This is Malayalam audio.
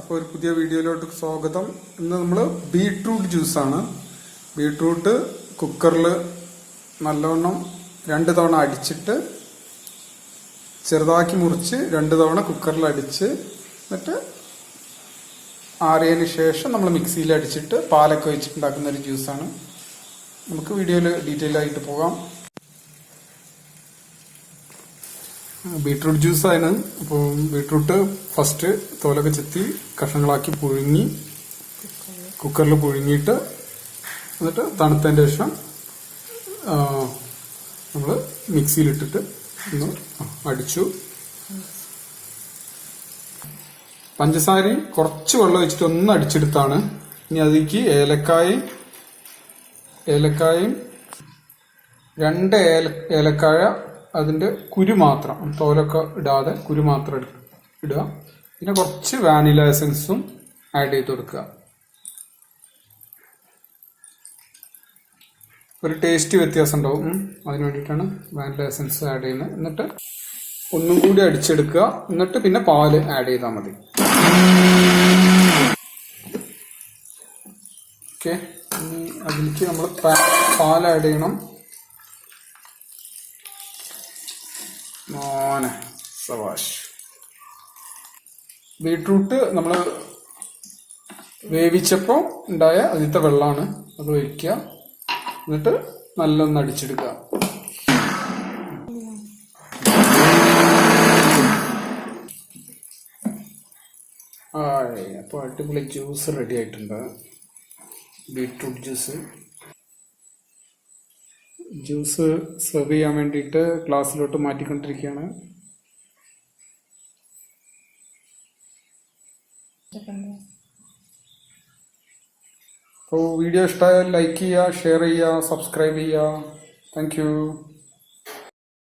അപ്പോൾ ഒരു പുതിയ വീഡിയോയിലോട്ട് സ്വാഗതം. ഇന്ന് നമ്മൾ ബീട്രൂട്ട് ജ്യൂസാണ്. ബീട്രൂട്ട് കുക്കറിൽ നല്ലവണ്ണം രണ്ട് തവണ അടിച്ചിട്ട് ചെറുതാക്കി മുറിച്ച് രണ്ട് തവണ കുക്കറിൽ അടിച്ച് എന്നിട്ട് ആറിയതിന് ശേഷം നമ്മൾ മിക്സിയിൽ അടിച്ചിട്ട് പാലൊക്കെ വെച്ചിട്ടുണ്ടാക്കുന്ന ഒരു ജ്യൂസാണ്. നമുക്ക് വീഡിയോയിൽ ഡീറ്റെയിൽ ആയിട്ട് പോകാം. ബീട്രൂട്ട് ജ്യൂസാണ്. അപ്പോൾ ബീട്രൂട്ട് ഫസ്റ്റ് തോലൊക്കെ ചെത്തി കഷ്ണങ്ങളാക്കി പുഴുങ്ങി കുക്കറിൽ പുഴുങ്ങിയിട്ട് എന്നിട്ട് തണുത്തതിന്റെ ശേഷം നമ്മൾ മിക്സിയിലിട്ടിട്ട് ഒന്ന് അടിച്ചു. പഞ്ചസാര കുറച്ച് വെള്ളം വെച്ചിട്ട് ഒന്ന് അടിച്ചെടുത്താണ്. ഇനി അതിലേക്ക് ഏലക്കായും ഏലക്കായും രണ്ട് ഏല ഏലക്കായ അതിന്റെ കുരു മാത്രം തോലൊക്കെ ഇടാതെ കുരു മാത്രം ഇട- ഇടുക. പിന്നെ കുറച്ച് വാനില എസൻസും ആഡ് ചെയ്ത് കൊടുക്കുക. ഒരു ടേസ്റ്റ് വ്യത്യാസം ഉണ്ടാവും. അതിന് വേണ്ടിയിട്ടാണ് വാനില എസൻസ് ആഡ് ചെയ്യുന്നത്. എന്നിട്ട് ഒന്നും കൂടി അടിച്ചെടുക്കുക. എന്നിട്ട് പിന്നെ പാൽ ആഡ് ചെയ്താൽ മതി. ഓക്കെ അതിലേക്ക് നമ്മൾ പാൽ ആഡ് ചെയ്യണം. മോനെ സവാഷ് ബീട്രൂട്ട് നമ്മൾ വേവിച്ചപ്പോൾ ഉണ്ടായ അതിലത്തെ വെള്ളമാണ് അത് ഒഴിക്കുക. എന്നിട്ട് നല്ലൊന്ന് അടിച്ചെടുക്കുക. അപ്പോൾ അടിപൊളി ജ്യൂസ് റെഡി ആയിട്ടുണ്ട്. ബീട്രൂട്ട് ജ്യൂസ് ജ്യൂസ് സെർവ് ചെയ്യാൻ വേണ്ടിയിട്ട് ഗ്ലാസ്സിലോട്ട് മാറ്റിക്കൊണ്ടിരിക്കുകയാണ്. അപ്പോൾ വീഡിയോ ഇഷ്ടമായാൽ ലൈക്ക് ചെയ്യുക ഷെയർ ചെയ്യുക സബ്സ്ക്രൈബ് ചെയ്യുക. താങ്ക്